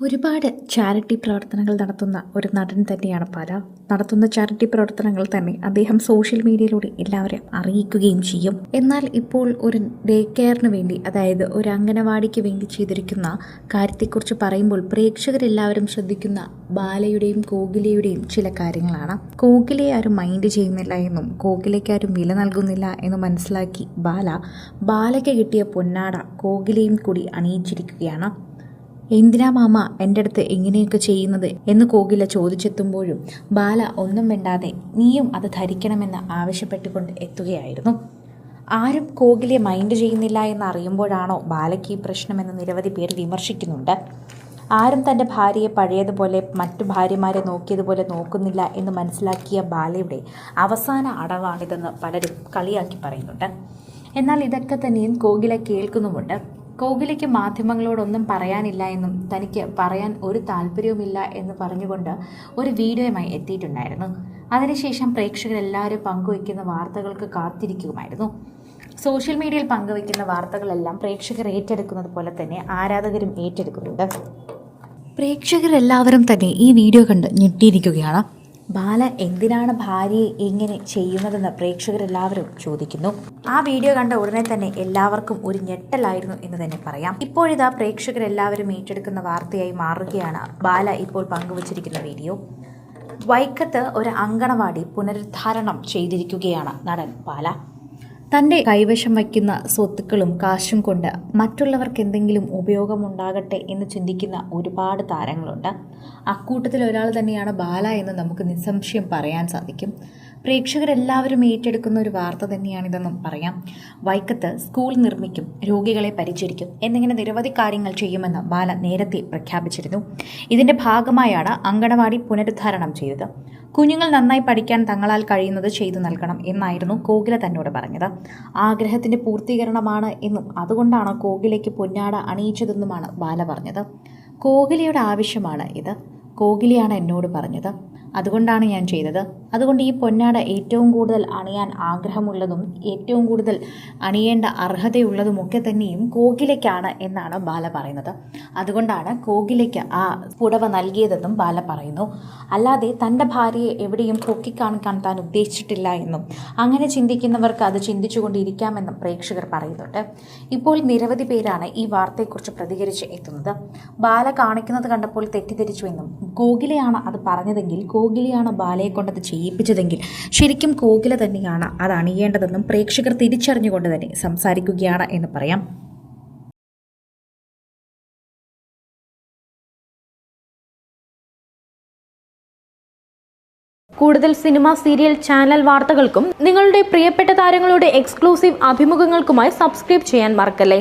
ഒരുപാട് ചാരിറ്റി പ്രവർത്തനങ്ങൾ നടത്തുന്ന ഒരു നടൻ തന്നെയാണ് പാല. നടത്തുന്ന ചാരിറ്റി പ്രവർത്തനങ്ങൾ തന്നെ അദ്ദേഹം സോഷ്യൽ മീഡിയയിലൂടെ എല്ലാവരെയും അറിയിക്കുകയും ചെയ്യും. എന്നാൽ ഇപ്പോൾ ഒരു ഡേ കെയറിന് വേണ്ടി അതായത് ഒരു അംഗനവാടിക്ക് വേണ്ടി ചെയ്തിരിക്കുന്ന കാര്യത്തെക്കുറിച്ച് പറയുമ്പോൾ പ്രേക്ഷകരെല്ലാവരും ശ്രദ്ധിക്കുന്ന ബാലയുടെയും കോകിലയുടെയും ചില കാര്യങ്ങളാണ്. കോകിലയെ ആരും മൈൻഡ് ചെയ്യുന്നില്ല എന്നും കോകിലയ്ക്ക് ആരും വില നൽകുന്നില്ല എന്ന് മനസ്സിലാക്കി ബാല. ബാലയ്ക്ക് കിട്ടിയ പൊന്നാട കോകിലയും കൂടി അണിയിച്ചിരിക്കുകയാണ്. എന്തിനാ മാമ എന്റെ അടുത്ത് എങ്ങനെയൊക്കെ ചെയ്യുന്നത്? എന്ന് കോകില ചോദിച്ചെത്തുമ്പോഴും ബാല ഒന്നും വേണ്ടാതെ നീയും അത് ധരിക്കണമെന്ന് ആവശ്യപ്പെട്ടുകൊണ്ട് എത്തുകയായിരുന്നു. ആരും കോകിലെ മൈൻഡ് ചെയ്യുന്നില്ല എന്ന് അറിയുമ്പോഴാണോ ബാലയ്ക്ക് ഈ പ്രശ്നമെന്ന് നിരവധി പേർ വിമർശിക്കുന്നുണ്ട്. ആരും തന്റെ ഭാര്യയെ പഴയതുപോലെ മറ്റു ഭാര്യമാരെ നോക്കിയതുപോലെ നോക്കുന്നില്ല എന്ന് മനസ്സിലാക്കിയ ബാലയുടെ അവസാന അടവാണിതെന്ന് പലരും കളിയാക്കി പറയുന്നുണ്ട്. എന്നാൽ ഇതൊക്കെ തന്നെയും കോകില കേൾക്കുന്നുമുണ്ട്. കോകിലയ്ക്ക് മാധ്യമങ്ങളോടൊന്നും പറയാനില്ല എന്നും തനിക്ക് പറയാൻ ഒരു താല്പര്യവുമില്ല എന്ന് പറഞ്ഞുകൊണ്ട് ഒരു വീഡിയോയുമായി എത്തിയിട്ടുണ്ടായിരുന്നു. അതിനുശേഷം പ്രേക്ഷകരെല്ലാവരും പങ്കുവയ്ക്കുന്ന വാർത്തകൾക്ക് കാത്തിരിക്കുമായിരുന്നു. സോഷ്യൽ മീഡിയയിൽ പങ്കുവയ്ക്കുന്ന വാർത്തകളെല്ലാം പ്രേക്ഷകർ ഏറ്റെടുക്കുന്നത് പോലെ തന്നെ ആരാധകരും ഏറ്റെടുക്കുന്നുണ്ട്. പ്രേക്ഷകരെല്ലാവരും തന്നെ ഈ വീഡിയോ കണ്ട് ഞെട്ടിയിരിക്കുകയാണ്. ബാല എന്തിനാണ് ഭാര്യയെ ഇങ്ങനെ ചെയ്യുന്നതെന്ന് പ്രേക്ഷകരെല്ലാവരും ചോദിക്കുന്നു. ആ വീഡിയോ കണ്ട ഉടനെ തന്നെ എല്ലാവർക്കും ഒരു ഞെട്ടലായിരുന്നു എന്ന് തന്നെ പറയാം. ഇപ്പോഴിതാ പ്രേക്ഷകരെല്ലാവരും ഏറ്റെടുക്കുന്ന വാർത്തയായി മാറുകയാണ് ബാല ഇപ്പോൾ പങ്കുവച്ചിരിക്കുന്ന വീഡിയോ. വൈക്കത്ത് ഒരു അങ്കണവാടി പുനരുദ്ധാരണം ചെയ്തിരിക്കുകയാണ് നടൻ ബാല. തന്റെ കൈവശം വയ്ക്കുന്ന സ്വത്തുക്കളും കാശും കൊണ്ട് മറ്റുള്ളവർക്ക് എന്തെങ്കിലും ഉപയോഗമുണ്ടാകട്ടെ എന്ന് ചിന്തിക്കുന്ന ഒരുപാട് താരങ്ങളുണ്ട്. അക്കൂട്ടത്തിൽ ഒരാൾ തന്നെയാണ് ബാല എന്ന് നമുക്ക് നിസ്സംശയം പറയാൻ സാധിക്കും. പ്രേക്ഷകരെല്ലാവരും ഏറ്റെടുക്കുന്ന ഒരു വാർത്ത തന്നെയാണിതെന്നും പറയാം. വൈക്കത്ത് സ്കൂൾ നിർമ്മിക്കും രോഗികളെ പരിചരിക്കും എന്നിങ്ങനെ നിരവധി കാര്യങ്ങൾ ചെയ്യുമെന്ന് ബാല നേരത്തെ പ്രഖ്യാപിച്ചിരുന്നു. ഇതിന്റെ ഭാഗമായാണ് അങ്കണവാടി പുനരുദ്ധാരണം ചെയ്തത്. കുഞ്ഞുങ്ങൾ നന്നായി പഠിക്കാൻ തങ്ങളാൽ കഴിയുന്നത് ചെയ്തു നൽകണം എന്നായിരുന്നു കോകില തന്നോട് പറഞ്ഞത്. ആഗ്രഹത്തിന്റെ പൂർത്തീകരണമാണ് എന്നും അതുകൊണ്ടാണ് കോകിലയ്ക്ക് പൊന്നാട അണിയിച്ചതെന്നുമാണ് ബാല പറഞ്ഞത്. കോകിലയുടെ ആവശ്യമാണ് ഇത്. കോകിലയാണ് എന്നോട് പറഞ്ഞത്. അതുകൊണ്ടാണ് ഞാൻ ചെയ്തത്. അതുകൊണ്ട് ഈ പൊന്നാട ഏറ്റവും കൂടുതൽ അണിയാൻ ആഗ്രഹമുള്ളതും ഏറ്റവും കൂടുതൽ അണിയേണ്ട അർഹതയുള്ളതുമൊക്കെ തന്നെയും കോകിലയ്ക്കാണ് എന്നാണ് ബാല പറയുന്നത്. അതുകൊണ്ടാണ് കോകിലയ്ക്ക് ആ പുടവ നൽകിയതെന്നും ബാല പറയുന്നു. അല്ലാതെ തന്റെ ഭാര്യയെ എവിടെയും പൊക്കിക്കാണിക്കാൻ താൻ ഉദ്ദേശിച്ചിട്ടില്ല എന്നും അങ്ങനെ ചിന്തിക്കുന്നവർക്ക് അത് ചിന്തിച്ചുകൊണ്ടിരിക്കാമെന്നും പ്രേക്ഷകർ പറയുന്നുണ്ട്. ഇപ്പോൾ നിരവധി പേരാണ് ഈ വാർത്തയെക്കുറിച്ച് പ്രതികരിച്ച് എത്തുന്നത്. ബാല കാണിക്കുന്നത് കണ്ടപ്പോൾ തെറ്റിദ്ധരിച്ചുവെന്നും കോകിലയാണ് അത് പറഞ്ഞതെങ്കിൽ കോകിലയാണ് ബാലയെ കൊണ്ടത് ചെയ്യിപ്പിച്ചതെങ്കിൽ ശരിക്കും കോകില തന്നെയാണ് അത് അണിയേണ്ടതെന്നും പ്രേക്ഷകർ തിരിച്ചറിഞ്ഞുകൊണ്ട് തന്നെ സംസാരിക്കുകയാണ് എന്ന് പറയാം. കൂടുതൽ സിനിമ സീരിയൽ ചാനൽ വാർത്തകൾക്കും നിങ്ങളുടെ പ്രിയപ്പെട്ട താരങ്ങളുടെ എക്സ്ക്ലൂസീവ് അഭിമുഖങ്ങൾക്കുമായി സബ്സ്ക്രൈബ് ചെയ്യാൻ മറക്കല്ലേ?